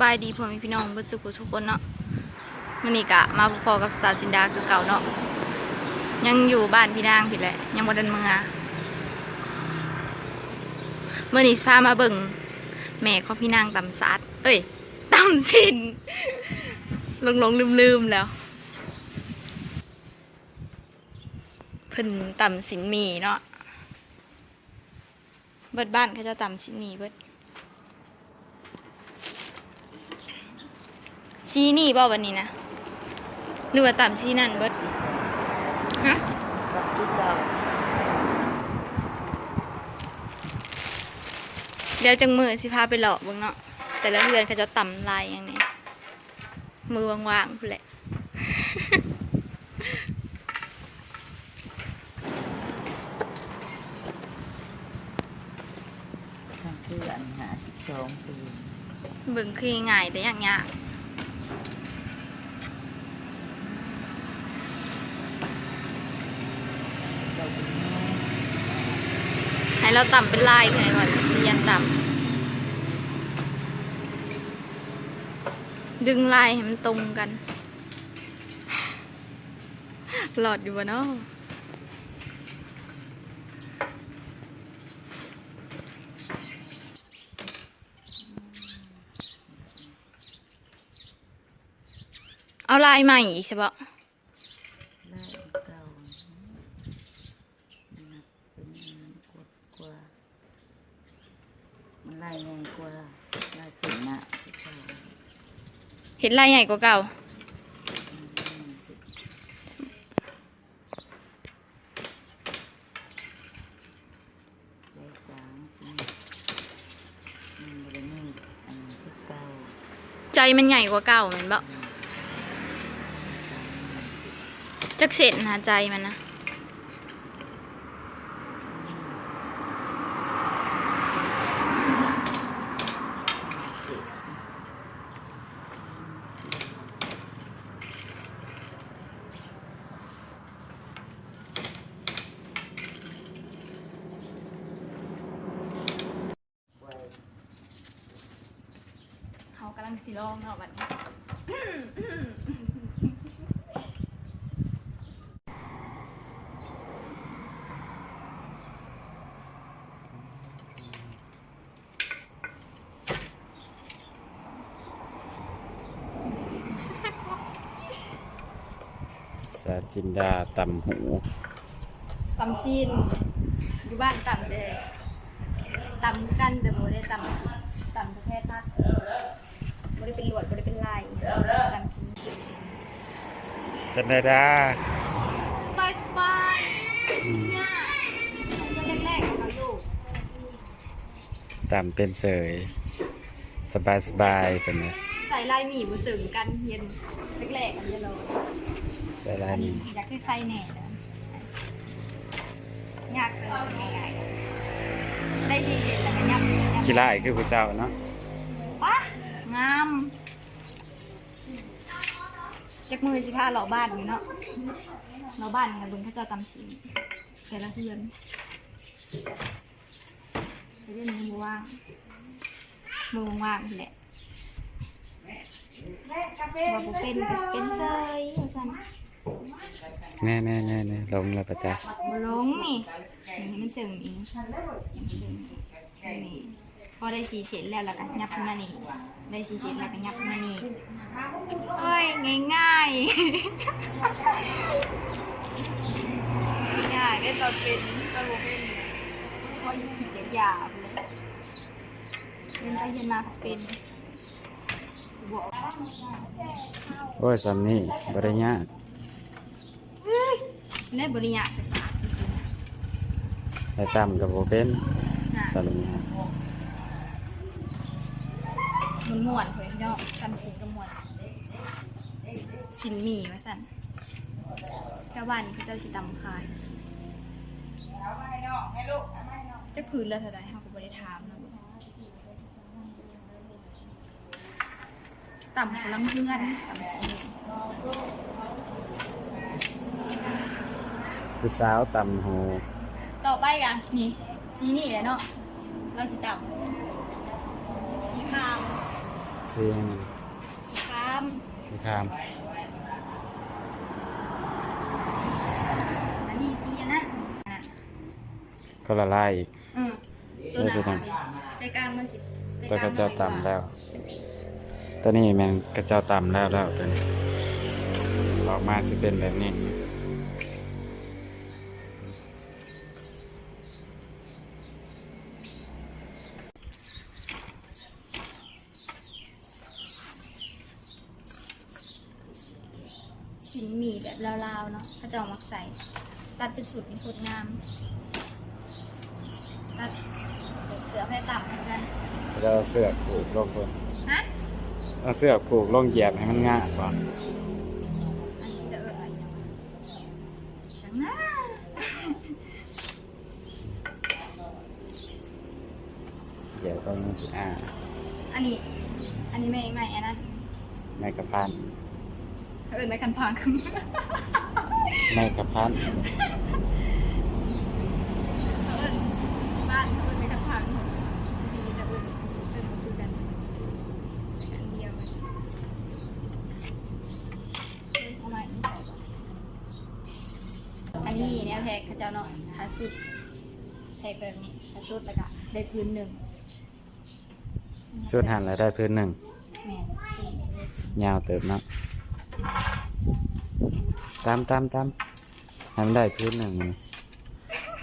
บายดีพ่อแม่พี่น้องเบ่สุขทุกคนเนาะมื้อนี้ก็มาพอกับสาวจินดาคือเก่าเนาะยังอยู่บ้านพี่นางพี่แหละ ยังบ่ทันเมือมื้อนี้สิพามาเบิ่งแม่ของพี่นางตำซัดเอ้ยตำสินหลงๆลืมๆแล้วเพิ่นตำสินมีเนาะเบิดบ้านเขาจะตำสินมีเบิด ซีนี่บ่วันนี้นะหรือว่าต่ำซีนั่นเบิดฮะกับสีเก่าเดี๋ยวจังมือสิพาไปหลอกเบิ่งเนาะแต่ละเรือนเขาจะต่ำลายอย่างนี้มือว่างๆพุ่นแหละทั้งคืออันหาสิบสองปีเบิ่งคือง่ายแต่อย่างยาก เราเป็นแม่ ให้ เราต่ำเป็นลายขึ้นก่อนเรียนต่ำดึงลายให้มันตรงกัน หลอดอยู่วะเนาะเอาลายใหม่อีกใช่ปะ ไล่เก่ามันนับเป็นมันกดกว่า มันไล่ง่ายกว่าไล่ขึ้นหน้าที่เก่า เห็นลายใหญ่กว่าเก่าไล่จางสิมันบริเวณอันที่เก่าใจมันใหญ่กว่าเก่าเหมือนบ่จักเสร็จนะใจมันนะ ลังสิลองเนาะบัดนี้สาจินดาตำหูตำซีนอยู่บ้านตำเด้ตำกันแต่โมได้ตำซีนตำประเภททัก ได้เป็นหลวดโมได้เป็นลายตำซีนจันดาดาสบายสบายเนี่ยเรื่องแรกๆของเราอยู่ตำเป็นเสยสบายสบายเป็นไงใส่ลายหมี่บุษงกันเย็นแรกๆกันจะรอใส่ลายอันนี้นี้อยากให้ใครแหน่เด้อยากเกินง่ายๆได้สีเสร็จแล้วก็ยับยับกีฬาคือผู้เจ้าเนาะปะ งามจักมือสิพาหล่อบ้านอยู่เนาะหล่อบ้านกับเบิ่งเขาเจะตำสีแต่ละเพื่อนแต่เรื่องนี้มือว่างมือว่างๆแหละว่าบ่เป็นก็เป็นเซยว่าซั่นแน่แน่แน่แน่ลงแล้วประจ๊ะบ่ลงนี่นี่มันเสริงอีกมันเสริงนี่ พอได้สีเสร็จแล้วแล้วก็ยับขึ้นมานี่ได้สีเสร็จแล้วก็ยับขึ้นมานี่เอ้ยง่ายง่ายง่ายได้ตอนเป็นตอนบ่เป็นพออยู่ขีดหยาบเลยเป็นไปเย็นมาเป็นบอกโอ้ยสำนี่บริญญากเล่บริญญาไปฝากแต่ตำกับโบเป็นน่ะสำนี่ มันม่วนเผยพี่น้องทำสินก็ม่วนสินหมี่มาสั่นเจ้าบ้านนี่เขาเจ้าชิตำคายจะคืนแล้วเท่าไรเขาก็บริถามนะลูกต่ำกำลังเพื่อนต่ำสินหมี่ผู้สาวตำหูต่อไปกันนี่สีนี่แหละเนาะเราสิต่ำ สีขาวสีสียังไงสีครามสีครามอันนี้สีอันนั้นอะก็ละลายอีก อืมตัวหนาตัวไหนใจกลางมันสิใจตัวกกลาระงเจ้าต่ำแล้ว ตัวนี้แมงกระเจ้าต่ำแล้วแล้วตัวนี้ออกมาสิเป็นแบบนี้สินหมี่แบบลาวๆ เนาะเขาจะเอามักใส่ตัดเป็นสูตรนี่โคตรงาม ตัดเสือแพร่ต่ำเหมือนกันแล้วเอาเสือกผูกลงบนฮะเอาเสือกผูกลงเหยียบให้มันง่ายกว่าอันนี้จะเอออะไรอย่างสังหน้าเหยียบก็มันสิอ่าอันนี้ อันนี้ไม่ไม่อันนั้นไม่กระพัน เขาเอินไม่กันพังไม่กระพันเขาเอินบ้านเขาเอินไม่กันพังดีจะเอินเอินคุยกันอันเดียวเลยเอามาอันนี้ใส่ก่อนอันนี้เนี่ยแพ็กเขาเจ้าเนาะหาสุดแพ็กแบบนี้หาสุดแล้วก็ได้พื้นหนึ่งสุดหันแล้วได้พื้นหนึ่งแม่นสี่เม็ดยาวเติบเนาะ ตามตามตามให้มันได้พื้นหนึ่ง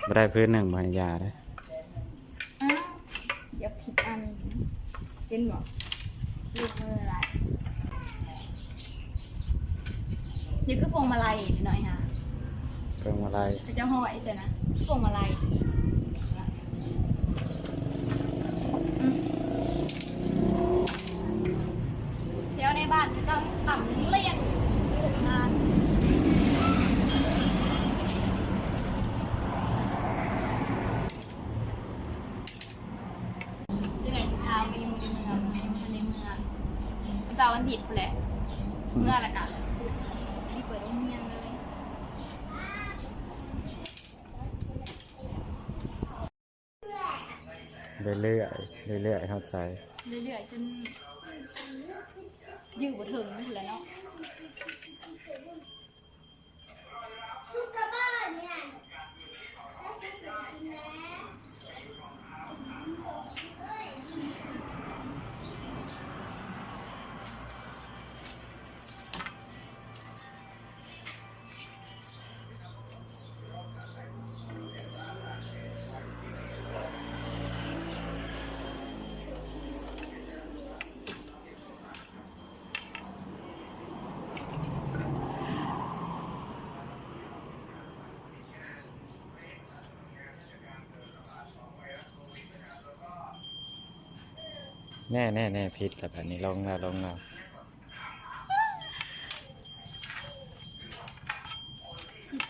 ไม่ได้พื้นหนึ่งพยาได้อ้าวอย่าผิดอันเจนบอกลูกมืออะไรนี่คือพวงมาลัยนิดหน่อยค่ะเพิ่มอะไรเขาจะห้อยใช่นะพวงมาลัยอืมเที่ยวในบ้านจะต้องต่ำเลียนงานยังไงจะพาไปในเมืองในเมืองเจ้าวันผิดแหละ เมื่อละกันที่เปิดโรงเรียนเลย เรื่อยเรื่อยๆเรื่อยเข้าใจเรื่อยๆจนยืดบ่ถึงไม่ถึงแล้วเนาะ แน่แน่แน่ผิดแล้วแบบนี้ลงแล้วลงแล้ว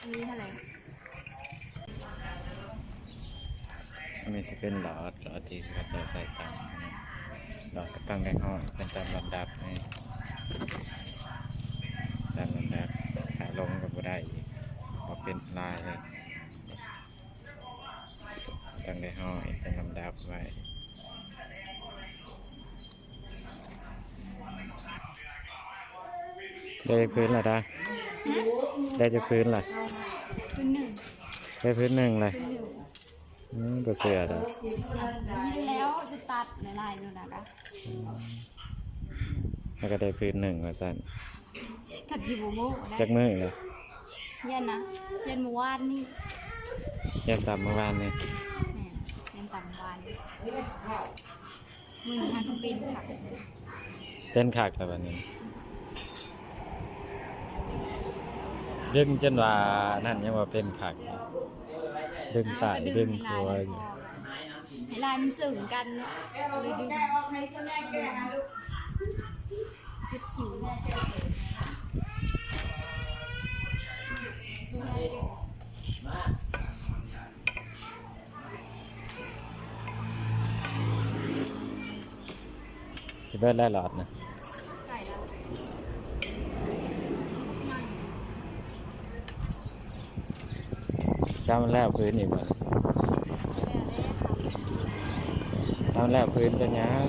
อันนี้เท่าไหร่อันนี้จะเป็นหลอดหลอดที่เขาจะใส่ตังค์หลอดก็ตั้งได้ห้อยเป็นตามลำดับนี่ตามลำดับขาลงก็บ่ได้อีกพอเป็นสลายเลยต้งได้ห้อยเป็นลำดับไว้ ได้พื้นละได้ได้จะพื้นละขึ้นหนึ่งได้พื้นหนึ่งเลยขึ้นหนึ่งอืมก็เสือดอกนี่แล้วจะตัดหลายๆนู่นนะคะแล้วก็ได้พื้นหนึ่งว่าสั่นกับจิบูโมได้จักมือเลยเย็นนะเย็นเมื่อวานนี่เยี่ยมตามเมื่อวานนี่แหม่เย็นต่ำวานมือทานปีนค่ะเป็นขากแต่วันนี้ ดึงจนว่านั่นยังว่าเป็นขากดึงสายดึงครัวอยู่ให้ลายมันสึงกันเลยดึงพิดสิวสิเบิดได้หลอดนะ ไก่แล้ว เช้ามันแล้วพื้นอีกบ่แม่ได้ค่ะเช้ามันแล้วพื้นเป็นหยัง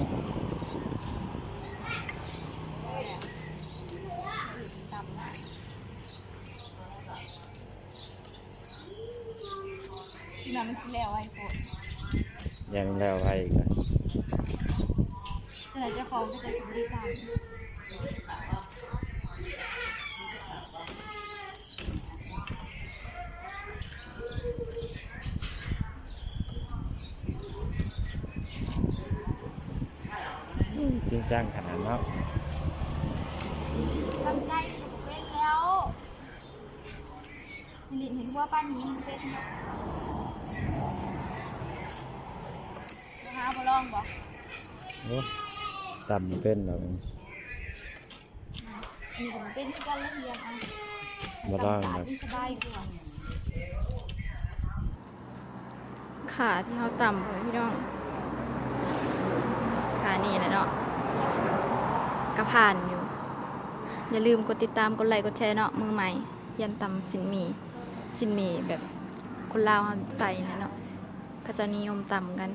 แล้วไอ้โคตร ยังแล้วไว้อีกอะ แต่ไหนเจะของก็จะสิบริการ จริงจังขนาดเนาะทำใจกับเป็นแล้วหลินเห็นว่าป้านนี้มันเป็นมาหาบอลองบ่โอ้ตำบ่เป็นหรอกอันนี้ก็มันเป็นที่กันละเอียดอะบ่ลองสะคอารัดบนี่สบายกว่าขาที่เขาต่ำเลยพี่น้องขานี่แหละเนาะ กระผ่านอยู่ อย่าลืมกดติดตามกดไลค์กดแชร์เนาะมือใหม่ยันตำสินมีสินมีแบบคนลาวใส่นะเนาะก็จะนิยมตำกัน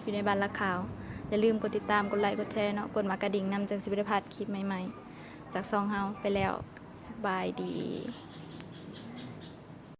อยู่ในบ้านละขาว อย่าลืมกดติดตามกดไลค์กดแชร์เนาะกดมากระดิ่งนำจังสิบได้พลาดคลิปใหม่ๆ จากซองเฮาไปแล้วสบายดี